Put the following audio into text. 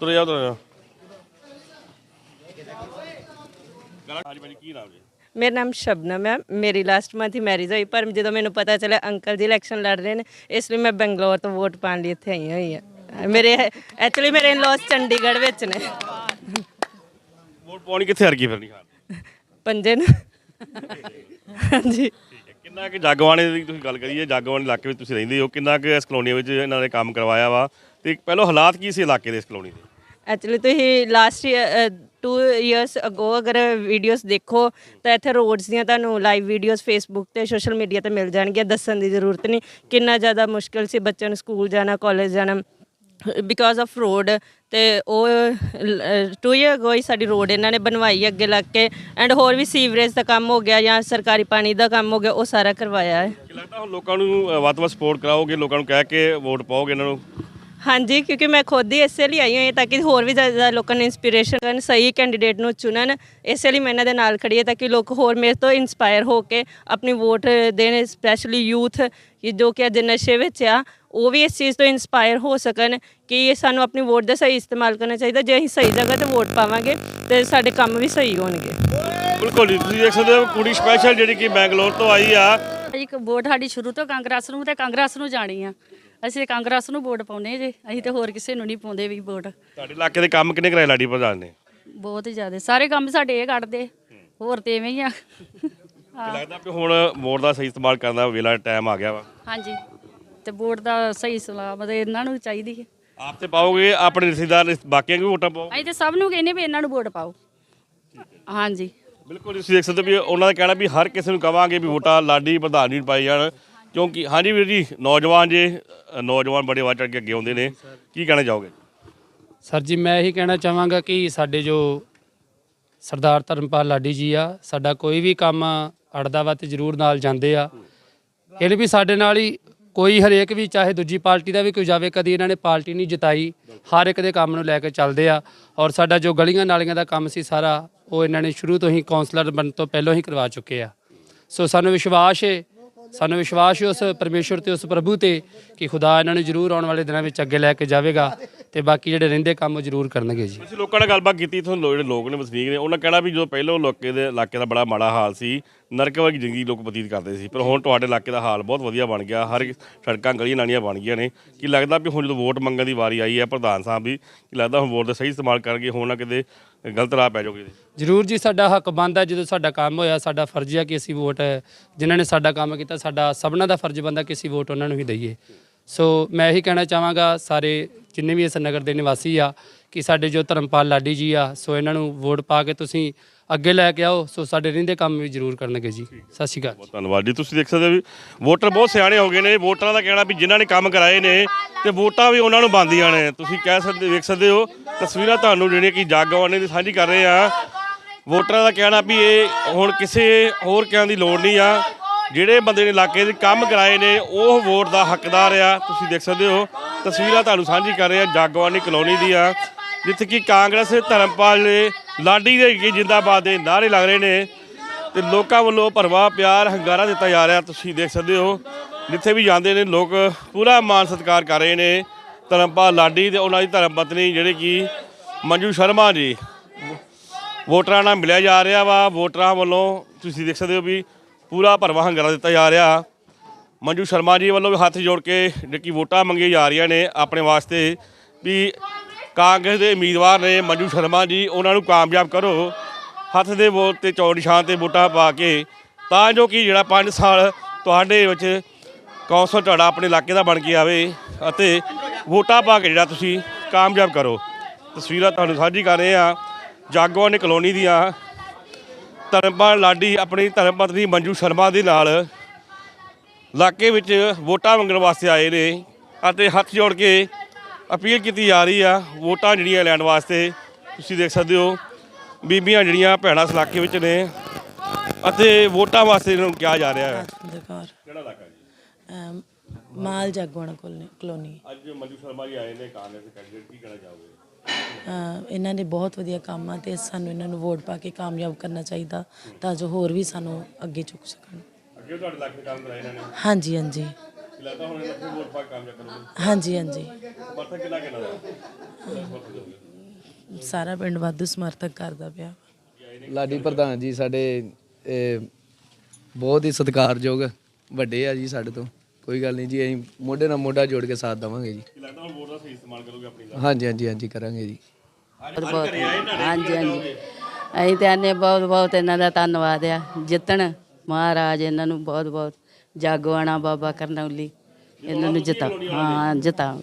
ਤੁਰੇ ਜਾ ਤੁਰੇ ਜਾ ਗਲਾ ਹਾਂਜੀ ਭਾਜੀ ਕੀ ਨਾਮ ਜੀ ਮੇਰਾ ਨਾਮ ਸ਼ਬਨਮ ਹੈ। ਮੇਰੀ ਲਾਸਟ ਮੰਥ ਹੀ ਮੈਰਿਜ ਹੋਈ ਪਰ ਜਦੋਂ ਮੈਨੂੰ ਪਤਾ ਚੱਲਿਆ ਅੰਕਲ ਜੀ ਇਲੈਕਸ਼ਨ ਲੜ ਰਹੇ ਨੇ ਇਸ ਲਈ ਮੈਂ ਬੰਗਲੌਰ ਤੋਂ ਵੋਟ ਪਾਉਣ ਲਈ ਇੱਥੇ ਆਈ ਹੋਈ ਹਾਂ। ਮੇਰੇ ਐਕਚੁਅਲੀ ਮੇਰੇ ਇਨ-ਲॉज ਚੰਡੀਗੜ੍ਹ ਵਿੱਚ ਨੇ। ਵੋਟ ਪਾਉਣੀ ਕਿੱਥੇ ਹਰ ਗਈ ਫਿਰ? ਨਹੀਂ ਖਾਨ ਪੰਜੇ ਨੂੰ। ਹਾਂਜੀ। ਹੈ ਕਿੰਨਾ ਕਿ ਜਾਗਵਾਨੇ ਦੀ ਤੁਸੀਂ ਗੱਲ ਕਰੀਏ ਜਾਗਵਾਨੇ ਇਲਾਕੇ ਵਿੱਚ ਤੁਸੀਂ ਰਹਿੰਦੇ ਹੋ ਕਿੰਨਾ ਕਿ ਇਸ ਕਲੋਨੀ ਵਿੱਚ ਇਹਨਾਂ ਨੇ ਕੰਮ ਕਰਵਾਇਆ ਵਾ? ਤੇ ਪਹਿਲਾਂ ਹਾਲਾਤ ਕੀ ਸੀ ਇਲਾਕੇ ਦੇ ਇਸ ਕਲੋਨੀ ਦੇ? ਐਕਚੁਅਲੀ ਤੁਸੀਂ ਲਾਸਟ 2 ਇਅਰਸ ਅਗੋ ਅਗਰ ਵੀਡੀਓਜ਼ ਦੇਖੋ ਤਾਂ ਇੱਥੇ ਰੋਡਸ ਦੀਆਂ ਤੁਹਾਨੂੰ ਲਾਈਵ ਵੀਡੀਓਜ਼ ਫੇਸਬੁੱਕ ਤੇ ਸੋਸ਼ਲ ਮੀਡੀਆ ਤੇ ਮਿਲ ਜਾਣਗੀਆਂ ਦੱਸਣ ਦੀ ਜ਼ਰੂਰਤ ਨਹੀਂ। ਕਿੰਨਾ ਜ਼ਿਆਦਾ ਮੁਸ਼ਕਲ ਸੀ ਬੱਚਿਆਂ ਨੂੰ ਸਕੂਲ ਜਾਣਾ ਕਾਲਜ ਜਾਣਾ। ਬਿਕਾਜ਼ ਆਫ ਰੋਡ ਤੇ ਉਹ 2 ਇਅਰ ਅਗੋ ਹੀ ਸਾਡੀ ਰੋਡ ਇਹਨਾਂ ਨੇ ਬਣਵਾਈ ਅੱਗੇ ਲੱਗ ਕੇ। ਐਂਡ ਹੋਰ ਵੀ ਸੀਵਰੇਜ ਦਾ ਕੰਮ ਹੋ ਗਿਆ ਜਾਂ ਸਰਕਾਰੀ ਪਾਣੀ ਦਾ ਕੰਮ ਹੋ ਗਿਆ ਉਹ ਸਾਰਾ ਕਰਵਾਇਆ ਹੈ। ਲੱਗਦਾ ਹੁਣ ਲੋਕਾਂ ਨੂੰ ਵੱਧ ਵੱਧ ਸਪੋਰਟ ਕਰਾਓਗੇ ਲੋਕਾਂ ਨੂੰ ਕਹਿ ਕੇ ਵੋਟ ਪਾਓਗੇ ਇਹਨਾਂ ਨੂੰ? ਹਾਂਜੀ ਕਿਉਂਕਿ ਮੈਂ ਖੁਦ ਹੀ ਇਸੇ ਲਈ ਆਈ ਹੋਈ ਹਾਂ ਤਾਂ ਕਿ ਹੋਰ ਵੀ ਜ਼ਿਆਦਾ ਲੋਕਾਂ ਨੂੰ ਇਨਸਪੀਰੇਸ਼ਨ ਕਰਨ ਸਹੀ ਕੈਂਡੀਡੇਟ ਨੂੰ ਚੁਣਨ। ਇਸੇ ਲਈ ਮੈਂ ਇਹਨਾਂ ਦੇ ਨਾਲ ਖੜੀ ਹਾਂ ਤਾਂ ਕਿ ਲੋਕ ਹੋਰ ਮੇਰੇ ਤੋਂ ਇਨਸਪਾਇਰ ਹੋ ਕੇ ਆਪਣੀ ਵੋਟ ਦੇਣ ਸਪੈਸ਼ਲੀ ਯੂਥ ਜੋ ਕਿ ਅੱਜ ਨਸ਼ੇ ਵਿੱਚ ਆ ਉਹ ਵੀ ਇਸ ਚੀਜ਼ ਤੋਂ ਇਨਸਪਾਇਰ ਹੋ ਸਕਣ ਕਿ ਇਹ ਸਾਨੂੰ ਆਪਣੀ ਵੋਟ ਦਾ ਸਹੀ ਇਸਤੇਮਾਲ ਕਰਨਾ ਚਾਹੀਦਾ। ਜੇ ਅਸੀਂ ਸਹੀ ਜਗ੍ਹਾ ਤੇ ਵੋਟ ਪਾਵਾਂਗੇ ਤੇ ਸਾਡੇ ਕੰਮ ਵੀ ਸਹੀ ਹੋਣਗੇ। ਬਿਲਕੁਲ ਜੀ ਤੁਸੀਂ ਦੇਖ ਸਕਦੇ ਹੋ ਕੁੜੀ ਸਪੈਸ਼ਲ ਜਿਹੜੀ ਕਿ ਬੈਂਗਲੌਰ ਤੋਂ ਆਈ ਆ। ਇੱਕ ਵੋਟ ਸਾਡੀ ਸ਼ੁਰੂ ਤੋਂ ਕਾਂਗਰਸ ਨੂੰ ਤੇ ਕਾਂਗਰਸ ਨੂੰ ਜਾਣੀ ਆ। ਅਸੀਂ ਕਾਂਗਰਸ ਨੂੰ ਵੋਟ ਪਾਉਨੇ ਜੇ। ਅਸੀਂ ਤੇ ਹੋਰ ਕਿਸੇ ਨੂੰ ਨਹੀਂ ਪਾਉਂਦੇ ਵੀ ਵੋਟ। ਤੁਹਾਡੇ ਇਲਾਕੇ ਦੇ ਕੰਮ ਕਿੰਨੇ ਕਰਾਏ ਲਾਡੀ ਪ੍ਰਧਾਨ ਨੇ ਬਹੁਤ ਹੀ ਜ਼ਿਆਦਾ। ਸਾਰੇ ਕੰਮ ਸਾਡੇ ਇਹ ਕੱਢਦੇ। ਹੋਰ ਤੇ ਐਵੇਂ ਹੀ ਆ। ਲੱਗਦਾ ਕਿ ਹੁਣ ਵੋਟ ਦਾ ਸਹੀ ਇਸਤੇਮਾਲ ਕਰਨ ਦਾ ਵੇਲਾ ਟਾਈਮ ਆ ਗਿਆ ਵਾ। ਹਾਂਜੀ। ਤੇ ਵੋਟ ਦਾ ਸਹੀ ਸਲਾਮਤ ਇਹਨਾਂ ਨੂੰ ਚਾਹੀਦੀ ਹੈ। ਆਪ ਤੇ ਪਾਓਗੇ ਆਪਣੇ ਰਿਸ਼ਤੇਦਾਰ ਰਿਸ਼ਤ- ਬਾਕੀਆਂ ਨੂੰ ਵੀ ਵੋਟਾਂ ਪਾਓ? ਅਸੀਂ ਤੇ ਸਭ ਨੂੰ ਕਹਿੰਦੇ ਵੀ ਇਹਨਾਂ ਨੂੰ ਵੋਟ ਪਾਓ। ਹਾਂਜੀ। ਬਿਲਕੁਲ ਤੁਸੀਂ ਦੇਖ ਸਕਦੇ ਹੋ ਵੀ ਉਹਨਾਂ ਦਾ ਕਹਿਣਾ ਵੀ ਹਰ ਕਿਸੇ ਨੂੰ ਕਵਾਂਗੇ ਵੀ ਵੋਟਾਂ ਲਾਡੀ ਪ੍ਰਧਾਨ ਜੀ ਨੂੰ ਪਾਈ ਜਾਣ। ਕਿਉਂਕਿ ਹਾਂਜੀ ਵੀਰ ਜੀ, ਨੌਜਵਾਨ ਜੇ ਨੌਜਵਾਨ ਬੜੇ ਵਾਰ ਕੇ ਅੱਗੇ ਆਉਂਦੇ ਨੇ, ਕੀ ਕਹਿਣਾ ਚਾਹੋਗੇ? ਸਰ ਜੀ, ਮੈਂ ਇਹੀ ਕਹਿਣਾ ਚਾਹਾਂਗਾ ਕਿ ਸਾਡੇ ਜੋ ਸਰਦਾਰ ਧਰਮਪਾਲ ਲਾਡੀ ਜੀ ਆ, ਸਾਡਾ ਕੋਈ ਵੀ ਕੰਮ ਅੜਦਾ ਵਾ ਤੇ ਜ਼ਰੂਰ ਨਾਲ ਜਾਂਦੇ ਆ। ਇਹ ਵੀ ਸਾਡੇ ਨਾਲ ਹੀ ਕੋਈ ਹਰੇਕ ਵੀ, ਚਾਹੇ ਦੂਜੀ ਪਾਰਟੀ ਦਾ ਵੀ ਕੋਈ ਜਾਵੇ, ਕਦੀ ਇਹਨਾਂ ਨੇ ਪਾਰਟੀ ਨਹੀਂ ਜਿਤਾਈ, ਹਰ ਇੱਕ ਦੇ ਕੰਮ ਨੂੰ ਲੈ ਕੇ ਚੱਲਦੇ ਆ। ਔਰ ਸਾਡਾ ਜੋ ਗਲੀਆਂ ਨਾਲੀਆਂ ਦਾ ਕੰਮ ਸੀ ਸਾਰਾ, ਉਹ ਇਹਨਾਂ ਨੇ ਸ਼ੁਰੂ ਤੋਂ ਹੀ ਕਾਉਂਸਲਰ ਬਣਨ ਤੋਂ ਪਹਿਲਾਂ ਹੀ ਕਰਵਾ ਚੁੱਕੇ ਆ। ਸੋ ਸਾਨੂੰ ਵਿਸ਼ਵਾਸ ਹੈ ਸਾਨੂੰ ਵਿਸ਼ਵਾਸ ਹੈ ਉਸ ਪਰਮੇਸ਼ਵਰ ਤੇ ਉਸ ਪ੍ਰਭੂ ਤੇ ਕਿ ਖੁਦਾ ਇਹਨਾਂ ਨੂੰ ਜ਼ਰੂਰ ਆਉਣ ਵਾਲੇ ਦਿਨਾਂ ਵਿੱਚ ਅੱਗੇ ਲੈ ਕੇ ਜਾਵੇਗਾ। ਤੇ ਬਾਕੀ ਜਿਹੜੇ ਰਹਿੰਦੇ ਕੰਮ ਉਹ ਜ਼ਰੂਰ ਕਰਨਗੇ ਜੀ। ਅਸੀਂ ਲੋਕਾਂ ਨਾਲ ਗੱਲਬਾਤ ਕੀਤੀ ਤੁਹਾਨੂੰ ਲੋ- ਜਿਹੜੇ ਲੋਕ ਨੇ ਵਸਨੀਕ ਨੇ ਉਹਨਾਂ ਕਹਿਣਾ ਵੀ ਜਦੋਂ ਪਹਿਲਾਂ ਲੋਕੇ ਦੇ ਇਲਾਕੇ ਦਾ ਬੜਾ ਮਾੜਾ ਹਾਲ ਸੀ ਨਰਕ ਵਰਗੀ ਜ਼ਿੰਦਗੀ ਲੋਕ ਬਤੀਤ ਕਰਦੇ ਸੀ। ਪਰ ਹੁਣ ਤੁਹਾਡੇ ਇਲਾਕੇ ਦਾ ਹਾਲ ਬਹੁਤ ਵਧੀਆ ਬਣ ਗਿਆ ਹਰ ਇੱਕ ਸੜਕਾਂ ਗਲੀਆਂ ਨਾਲੀਆਂ ਬਣ ਗਈਆਂ ਨੇ। ਕੀ ਲੱਗਦਾ ਵੀ ਹੁਣ ਜਦੋਂ ਵੋਟ ਮੰਗਣ ਦੀ ਵਾਰੀ ਆਈ ਹੈ ਪ੍ਰਧਾਨ ਸਾਹਿਬ ਦੀ ਕੀ ਲੱਗਦਾ ਹੁਣ ਵੋਟ ਦਾ ਸਹੀ ਇਸਤੇਮਾਲ ਕਰਨਗੇ ਹੁਣ ਨਾ ਕਿਤੇ ਗਲਤ ਰਾਹ ਪੈ ਜਾਓਗੇ ਜ਼ਰੂਰ ਜੀ ਸਾਡਾ ਹੱਕ ਬਣਦਾ ਜਦੋਂ ਸਾਡਾ ਕੰਮ ਹੋਇਆ ਸਾਡਾ ਫਰਜ਼ ਹੈ ਕਿ ਅਸੀਂ ਵੋਟ ਜਿਨ੍ਹਾਂ ਨੇ ਸਾਡਾ ਕੰਮ ਕੀਤਾ ਸਾਡਾ ਸਭਨਾਂ ਦਾ ਫਰਜ਼ ਬਣਦਾ ਕਿ ਅਸੀਂ ਵੋਟ ਉਹਨਾਂ ਨੂੰ ਹੀ ਦਈਏ। ਸੋ ਮੈਂ ਇਹੀ ਕਹਿਣਾ ਚਾਹਾਂਗਾ ਸਾਰੇ ਜਿੰਨੇ ਵੀ ਇਸ ਨਗਰ ਦੇ ਨਿਵਾਸੀ ਆ ਕਿ ਸਾਡੇ ਜੋ ਧਰਮਪਾਲ ਲਾਡੀ ਜੀ ਆ ਸੋ ਇਹਨਾਂ ਨੂੰ ਵੋਟ ਪਾ ਕੇ ਤੁਸੀਂ ਅੱਗੇ ਲੈ ਕੇ ਆਓ ਸੋ ਸਾਡੇ ਰਹਿੰਦੇ ਕੰਮ ਵੀ ਜ਼ਰੂਰ ਕਰਨਗੇ ਜੀ। ਸਤਿ ਸ਼੍ਰੀ ਅਕਾਲ ਬਹੁਤ ਧੰਨਵਾਦ ਜੀ। ਤੁਸੀਂ ਦੇਖ ਸਕਦੇ ਹੋ ਵੀ ਵੋਟਰ ਬਹੁਤ ਸਿਆਣੇ ਹੋ ਗਏ ਨੇ। ਵੋਟਰਾਂ ਦਾ ਕਹਿਣਾ ਵੀ ਜਿਨ੍ਹਾਂ ਨੇ ਕੰਮ ਕਰਾਏ ਨੇ ਤੇ ਵੋਟਾਂ ਵੀ ਉਹਨਾਂ ਨੂੰ ਬੰਦੀਆਂ ਨੇ। ਤੁਸੀਂ ਕਹਿ ਸਕਦੇ ਵੇਖ ਸਕਦੇ ਹੋ ਤਸਵੀਰਾਂ ਤੁਹਾਨੂੰ ਜਿਹੜੀਆਂ ਕਿ ਜਾਗਵਾਨੇ ਦੀ ਸਾਂਝੀ ਕਰ ਰਹੇ ਆ। ਵੋਟਰਾਂ ਦਾ ਕਹਿਣਾ ਵੀ ਇਹ ਹੁਣ ਕਿਸੇ ਹੋਰ ਕਹਿਣ ਦੀ ਲੋੜ ਨਹੀਂ ਆ। ਜਿਹੜੇ ਬੰਦੇ ਨੇ ਇਲਾਕੇ ਦੇ ਕੰਮ ਕਰਾਏ ਨੇ, ਉਹ ਵੋਟ ਦਾ ਹੱਕਦਾਰ ਆ। ਤੁਸੀਂ ਦੇਖ ਸਕਦੇ ਹੋ, ਤਸਵੀਰਾਂ ਤੁਹਾਨੂੰ ਸਾਂਝੀ ਕਰ ਰਹੇ ਆ ਜਾਗਵਾਨੀ ਕਲੋਨੀ ਦੀ ਆ ਜਿੱਥੇ ਕਿ ਕਾਂਗਰਸ, ਧਰਮਪਾਲ ਨੇ ਲਾਡੀ ਦੇ ਅੱਗੇ ਜਿੰਦਾਬਾਦ ਦੇ ਨਾਅਰੇ ਲੱਗ ਰਹੇ ਨੇ ਤੇ ਲੋਕਾਂ ਵੱਲੋਂ ਭਰਵਾ, ਪਿਆਰ, ਹੰਗਾਰਾ ਦਿੱਤਾ ਜਾ ਰਿਹਾ। ਤੁਸੀਂ ਦੇਖ ਸਕਦੇ ਹੋ, ਜਿੱਥੇ ਵੀ ਜਾਂਦੇ ਨੇ, ਲੋਕ ਪੂਰਾ ਮਾਨ ਸਤਿਕਾਰ ਕਰ ਰਹੇ ਨੇ। ਧਰਮਪਾਲ ਲਾਡੀ ਤੇ ਉਹਨਾਂ ਦੀ ਧਰਮ ਪਤਨੀ, ਜਿਹੜੇ ਕਿ ਮੰਜੂ ਸ਼ਰਮਾ ਜੀ, ਵੋਟਰਾਂ ਨਾਲ ਮਿਲਿਆ ਜਾ ਰਿਹਾ ਵਾ। ਵੋਟਰਾਂ ਵੱਲੋਂ ਤੁਸੀਂ ਦੇਖ ਸਕਦੇ ਹੋ ਵੀ ਪੂਰਾ ਭਰਵਾ ਹੰਗਾਰਾ ਦਿੱਤਾ ਜਾ ਰਿਹਾ। ਮੰਜੂ ਸ਼ਰਮਾ ਜੀ ਵੱਲੋਂ ਵੀ ਹੱਥ ਜੋੜ ਕੇ ਜਿਹੜੀ ਵੋਟਾਂ ਮੰਗੀਆਂ ਜਾ ਰਹੀਆਂ ਨੇ ਆਪਣੇ ਵਾਸਤੇ। ਵੀ ਕਾਂਗਰਸ ਦੇ ਉਮੀਦਵਾਰ ਨੇ ਮੰਜੂ ਸ਼ਰਮਾ ਜੀ, ਉਹਨਾਂ ਨੂੰ ਕਾਮਯਾਬ ਕਰੋ। ਹੱਥ ਦੇ ਵੋਟ ਤੇ ਚੌੜ ਨਿਸ਼ਾਨ ਤੇ ਵੋਟਾਂ ਪਾ ਕੇ। ਤਾਂ ਜੋ ਕਿ ਜਿਹੜਾ 5 ਸਾਲ ਤੁਹਾਡੇ ਵਿੱਚ ਕੌਂਸਲ ਤੁਹਾਡਾ ਆਪਣੇ ਇਲਾਕੇ ਦਾ ਬਣ ਕੇ ਆਵੇ ਅਤੇ ਵੋਟਾਂ ਪਾ ਕੇ ਜਿਹੜਾ ਤੁਸੀਂ ਕਾਮਯਾਬ ਕਰੋ। ਤਸਵੀਰਾਂ ਤੁਹਾਨੂੰ ਸਾਂਝੀ ਕਰ ਰਹੇ ਆ ਜਾਗੋਵਾਨੀ ਕਲੋਨੀ ਦੀਆਂ ਧਰਮਪਾਲ ਲਾਡੀ ਆਪਣੀ ਧਰਮ ਪਤਨੀ ਮੰਜੂ ਸ਼ਰਮਾ ਦੇ ਨਾਲ ਇਲਾਕੇ ਵਿੱਚ ਵੋਟਾਂ ਮੰਗਣ ਵਾਸਤੇ ਆਏ ਨੇ ਅਤੇ ਹੱਥ ਜੋੜ ਕੇ ਅਪੀਲ ਕੀਤੀ ਜਾ ਰਹੀ ਆ ਵੋਟਾਂ ਜਿਹੜੀਆਂ ਲੈਣ ਵਾਸਤੇ ਤੁਸੀਂ ਦੇਖ ਸਕਦੇ ਹੋ ਬੀਬੀਆਂ ਜਿਹੜੀਆਂ ਭੈਣਾਂ ਇਸ ਇਲਾਕੇ ਵਿੱਚ ਨੇ ਅਤੇ ਵੋਟਾਂ ਵਾਸਤੇ ਇਹਨਾਂ ਨੂੰ ਕਿਹਾ ਜਾ ਰਿਹਾ ਹੈ। ਦਰਕਾਰ ਕਿਹੜਾ ਇਲਾਕਾ ਜੀ? ਮਾਲ ਕੋਲੋਨੀ ਅੱਜ ਮੰਜੂ ਸ਼ਰਮਾ ਜੀ ਆਏ ਨੇ ਕਾਂਗਰਸ ਕੈਂਡੀਡੇਟ ਕੀ ਕਹਿਣਾ ਚਾਹੋਗੇ? ਇਹਨਾਂ ਦੇ ਬਹੁਤ ਵਧੀਆ ਕੰਮ ਆ ਤੇ ਸਾਨੂੰ ਇਹਨਾਂ ਨੂੰ ਵੋਟ ਪਾ ਕੇ ਕਾਮਯਾਬ ਕਰਨਾ ਚਾਹੀਦਾ ਤਾਂ ਜੋ ਹੋਰ ਵੀ ਸਾਨੂੰ ਅੱਗੇ ਚੁੱਕ ਸਕਣ। ਅੱਗੇ ਤੁਹਾਡੇ ਇਲਾਕੇ ਦੇ ਕੰਮ ਕਰਾਏ ਇਹਨਾਂ ਨੇ? ਹਾਂਜੀ ਹਾਂਜੀ। ਕੀ ਲੱਗਦਾ ਹੁਣ ਇਹਨਾਂ ਨੂੰ ਵੋਟ ਪਾ ਕੇ ਕਾਮਯਾਬ ਕਰੋਗੇ। ਹਾਂਜੀ ਹਾਂਜੀ। ਮਰਥਾ ਕਿੰਨਾ ਕਿੰਨਾ ਦਾ ਸਾਰਾ ਪਿੰਡ ਵਾਧੂ ਸਮਰਥਕ ਕਰਦਾ ਪਿਆ। ਲਾਡੀ ਪ੍ਰਧਾਨ ਜੀ ਸਾਡੇ ਇਹ, ਬਹੁਤ ਹੀ ਸਤਿਕਾਰਯੋਗ ਵੱਡੇ ਆ ਜੀ ਸਾਡੇ ਤੋਂ। ਕੋਈ ਗੱਲ ਨਹੀਂ ਜੀ ਅਸੀਂ ਮੋਢੇ ਨਾਲ ਮੋਢਾ ਜੋੜ ਕੇ ਸਾਥ ਦੇਵਾਂਗੇ ਜੀ। ਲੱਗਦਾ ਹੁਣ ਵੋਟ ਦਾ ਸਹੀ ਇਸਤੇਮਾਲ ਕਰੋਗੇ ਆਪਣੀ ਦਾ ਹਾਂਜੀ ਹਾਂਜੀ ਹਾਂਜੀ ਕਰਾਂਗੇ ਜੀ। ਬਹੁਤ ਹਾਂਜੀ ਹਾਂਜੀ। ਅਸੀਂ ਤੇ ਆਨੇ ਬਹੁਤ ਬਹੁਤ ਇਹਨਾਂ ਦਾ ਧੰਨਵਾਦ ਆ। ਜਿੱਤਣ ਮਹਾਰਾਜ ਇਹਨਾਂ ਨੂੰ ਬਹੁਤ ਬਹੁਤ ਜਾਗਵਾਣਾ ਬਾਬਾ ਕਰਨੌਲੀ। ਇਹਨਾਂ ਨੂੰ ਜਿਤਾ। ਹਾਂ। ਜਿਤਾ।